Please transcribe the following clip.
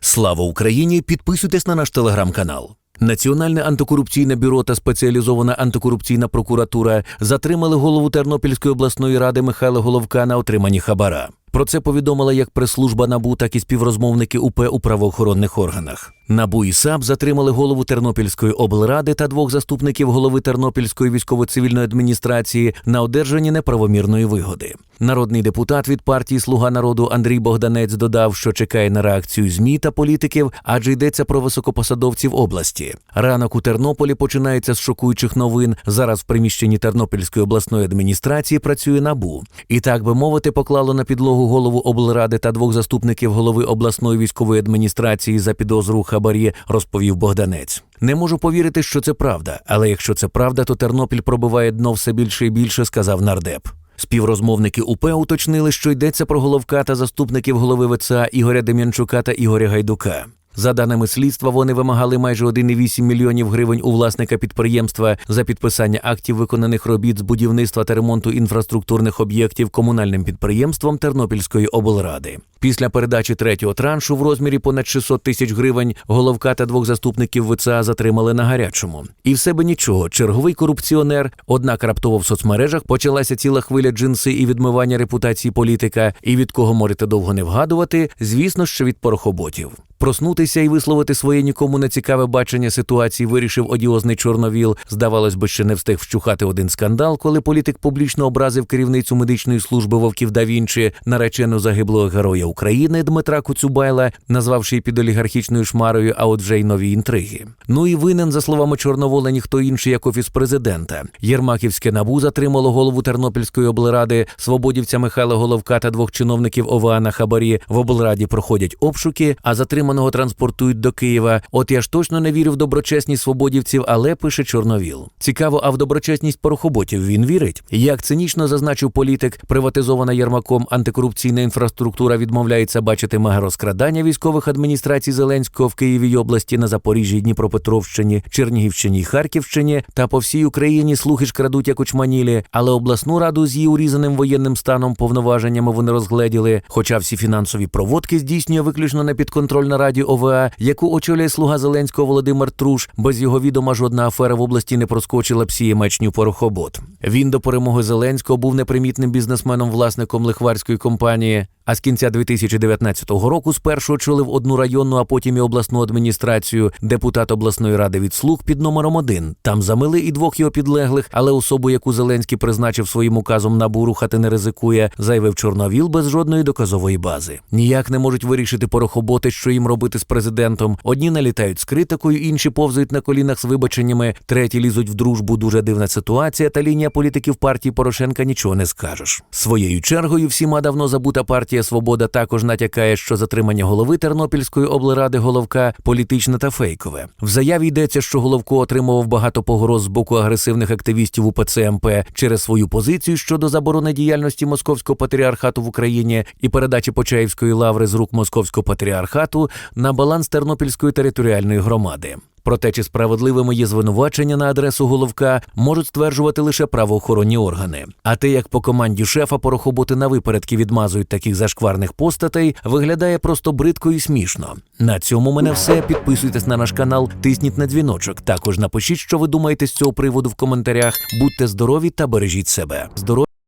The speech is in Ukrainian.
Слава Україні! Підписуйтесь на наш телеграм-канал. Національне антикорупційне бюро та спеціалізована антикорупційна прокуратура затримали голову Тернопільської обласної ради Михайла Головка на отриманні хабара. Про це повідомила як прес-служба НАБУ, так і співрозмовники УП у правоохоронних органах. НАБУ і САП затримали голову Тернопільської облради та двох заступників голови Тернопільської військово-цивільної адміністрації на одержанні неправомірної вигоди. Народний депутат від партії Слуга народу Андрій Богданець додав, що чекає на реакцію ЗМІ та політиків, адже йдеться про високопосадовців області. Ранок у Тернополі починається з шокуючих новин. Зараз в приміщенні Тернопільської обласної адміністрації працює набу. І так би мовити, поклало на підлогу голову облради та двох заступників голови обласної військової адміністрації за підозру у хабарі, розповів Богданець. Не можу повірити, що це правда, але якщо це правда, то Тернопіль пробиває дно все більше і більше, сказав нардеп. Співрозмовники УП уточнили, що йдеться про головка та заступників голови ВЦА Ігоря Дем'янчука та Ігоря Гайдука. За даними слідства, вони вимагали майже 1,8 мільйонів гривень у власника підприємства за підписання актів виконаних робіт з будівництва та ремонту інфраструктурних об'єктів комунальним підприємством Тернопільської облради. Після передачі третього траншу в розмірі понад 600 тисяч гривень головка та двох заступників ВЦА затримали на гарячому. І в себе нічого. Черговий корупціонер. Однак раптово в соцмережах почалася ціла хвиля джинси і відмивання репутації політика. І від кого можете довго не вгадувати, звісно, що від порохоботів. Проснутися і висловити своє нікому не цікаве бачення ситуації вирішив одіозний Чорновіл. Здавалось би, ще не встиг вщухати один скандал, коли політик публічно образив керівницю медичної служби Вовків да Вінчі, наречену загиблого героя України Дмитра Куцюбайла, назвавши її під олігархічною шмарою, а от вже й нові інтриги. Ну і винен, за словами Чорновола, ніхто інший, як офіс президента. Єрмаківське набу затримало голову Тернопільської облради, свободівця Михайла Головка та двох чиновників ОВА на хабарі. В облраді проходять обшуки, а затриманого транспортують до Києва. От я ж точно не вірю в доброчесність свободівців, але пише Чорновіл. Цікаво, а в доброчесність порохоботів він вірить? Як цинічно зазначив політик, приватизована Єрмаком антикорупційна інфраструктура відмовляється бачити мегарозкрадання військових адміністрацій Зеленського в Києві й області на Запоріжжі, Дніпропетровщині, Чернігівщині й Харківщині та по всій Україні слухи ж крадуть як очманілі, але обласну раду з її урізаним воєнним станом повноваженнями вони розгледіли. Хоча всі фінансові проводки здійснює виключно на підконтрольна раді ОВА, яку очолює слуга Зеленського Володимир Труш. Без його відома жодна афера в області не проскочила псіє мечню порохобот. Він до перемоги Зеленського був непримітним бізнесменом, власником лихварської компанії. А з кінця 2019 року спершу очолив одну районну, а потім і обласну адміністрацію. Депутат обласної ради від слуг під номером один. Там замили і двох його підлеглих, але особу, яку Зеленський призначив своїм указом набу рухати не ризикує, заявив Чорновіл без жодної доказової бази. Ніяк не можуть вирішити порохоботи, що їм робити з президентом. Одні налітають з критикою, інші повзають на колінах з вибаченнями, треті лізуть в дружбу. Дуже дивна ситуація. Та лінія політиків партії Порошенка нічого не скажеш. Своєю чергою всіма давно забута партія Свобода також натякає, що затримання голови Тернопільської облради головка політичне та фейкове. В заяві йдеться, що головко отримував багато погроз з боку агресивних активістів УПЦ МП через свою позицію щодо заборони діяльності московського патріархату в Україні і передачі Почаївської лаври з рук московського патріархату на баланс Тернопільської територіальної громади. Проте, чи справедливими є звинувачення на адресу головка, можуть стверджувати лише правоохоронні органи. А те, як по команді шефа порохоботи на випередки відмазують таких зашкварних постатей, виглядає просто бридко і смішно. На цьому мене все. Підписуйтесь на наш канал, тисніть на дзвіночок. Також напишіть, що ви думаєте з цього приводу в коментарях. Будьте здорові та бережіть себе. Здоров'я